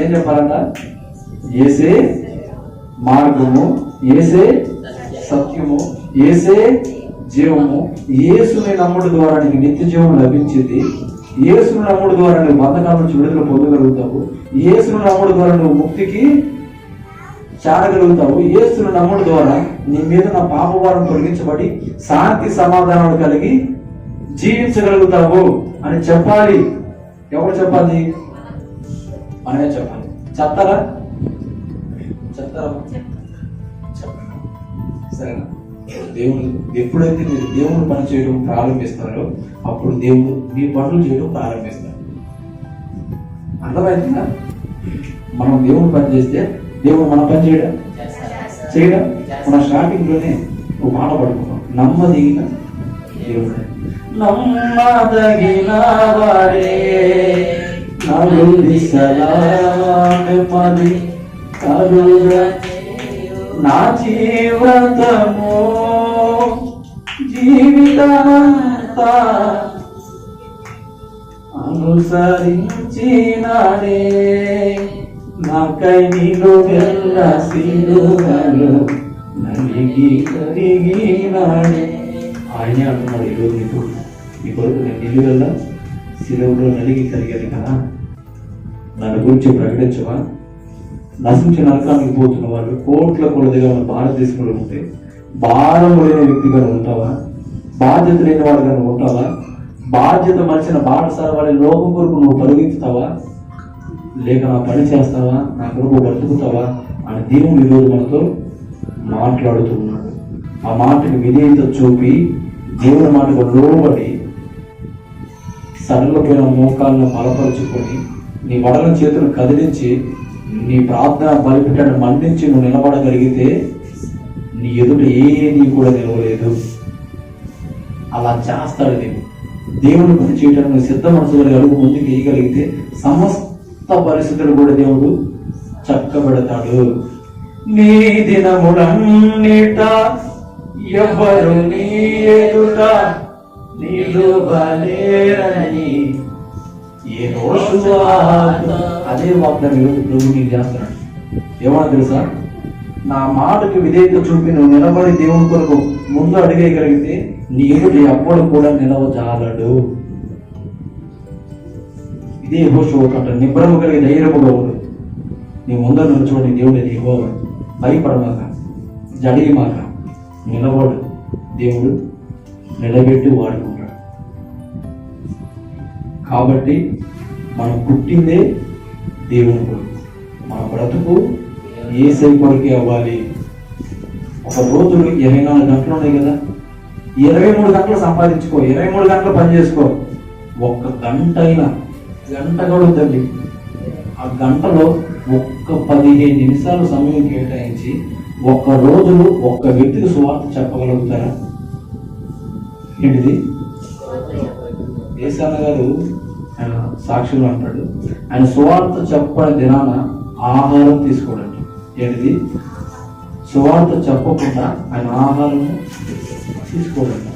ఏం చెప్పాలంట? ఏసే మార్గము ఏసే సత్యము ఏసే జీవము. ఏసుని నమ్ముడు ద్వారా నీకు నిత్య జీవం లభించింది. యేసుని నమ్ముడు ద్వారా నువ్వు బంధకాల నుంచి విడుదల పొందగలుగుతావు. ఏసుని నమ్ముడు ద్వారా నువ్వు ముక్తికి చేరగలుగుతావు. యేసుని నమ్ముడు ద్వారా నీ మీద నా పాపవారం తొలగించబడి శాంతి సమాధానాలు కలిగి జీవించగలుగుతావు అని చెప్పాలి. ఎవరు చెప్పాలి? మనమే చెప్పాలి. చెప్తారా? చెప్తారా? చెప్పండి సరేనా? దేవుడు ఎప్పుడైతే మీరు దేవుడు పని చేయడం ప్రారంభిస్తారో అప్పుడు దేవుడు మీ పనులు చేయడం ప్రారంభిస్తారు. అర్థమైందా? మనం దేవుడు పని చేస్తే దేవుడు మన పని చేయడం? చేయడం? మన స్టార్టింగ్లోనే ఒక మాట పడుకున్నాం నమ్మదగిన దేవుడు. నమ్మదగిన వాడే. నలు దిశలా నెమ్మది నా జీవతము జీవితమంతా అనుసరించినాడే నాకై నీలో వెళ్ళ సిలువలు నలిగి కరిగినాడే ఆయనే అంటున్నాడు ఈరోజు నీకు నీ కొరకు నేను నిలువెల్ల? సిలువలో నలిగి కరిగాను కదా. నన్ను గురించి ప్రకటించవా? నశించి నరకానికి పోతున్న వాళ్ళు కోట్ల కొలదిగా మన భారతదేశంలో ఉంటే భారం లేని వ్యక్తిగా ఉంటావా? బాధ్యత లేని వాడుగా ఉంటావా? బాధ్యత మనిషిన బాటసార వాడి లోకం కొరకు నువ్వు పరిగెత్తుతావా? లేక నా పని చేస్తావా? నా కొరకు బ్రతుకుతావా అని దేవుడు ఈరోజు మనతో మాట్లాడుతున్నాడు. ఆ మాటకి విధేయత చూపి దేవుని మాటకు లోబడి సడలపోయిన మోకాలను బలపరుచుకొని నీ వడల చేతులు కదిలించి నీ ప్రార్థన బలిపెట్టాన్ని మన్నించి నువ్వు నిలబడగలిగితే నీ ఎదుట ఏది కూడా నిలవలేదు. అలా చేస్తాడు దేవుడు. దేవుని పని చేయడానికి నువ్వు సిద్ధ మనసు అడుగు ముందుకు వేయగలిగితే సమస్త పరిస్థితులు కూడా దేవుడు చక్కబెడతాడు. నీ దినములన్నిట ఎవరు నీ ఎదుట నిలువలేరని అదే వాగ్దానం ఈరోజు ప్రభు నీకు చేస్తున్నాడు. ఏమన్నా తెలుసా? నా మాటకు విధేయత చూపి నువ్వు నిలబడి దేవుని కొరకు ముందు అడిగేయగలిగితే నీ అప్పుడు కూడా నిలవజాలడు. ఇదే హోషు ఒకట నిబ్రము కలిగి ధైర్యముగా ఉండు. నీ ముందర నిల్చోని దేవుడు నీ హో భయపడమాక జడియమాక నిలబడు. దేవుడు నిలబెట్టి వాడుకో. కాబట్టి మనం పుట్టిందే దేవుని కొరకు మన బ్రతుకు ఏసై కొరకే అవ్వాలి. ఒక రోజు ఇరవై నాలుగు గంటలు ఉన్నాయి కదా. ఇరవై మూడు గంటలు సంపాదించుకో ఇరవై మూడు గంటలు పని చేసుకో. ఒక్క గంట అయినా గంట కూడా వద్దండి ఆ గంటలో ఒక్క పదిహేను నిమిషాలు సమయం కేటాయించి ఒక్క రోజులు ఒక్క వ్యక్తికి సువార్త చెప్పగలుగుతారా? ఏంటిది? ఏసాన గారు ఆయన సాక్షులు అంటాడు. ఆయన సువార్త చెప్పని దినాన ఆహారం తీసుకోడండి ఏంటిది సువార్త చెప్పకుండా ఆయన ఆహారం తీసుకోడండి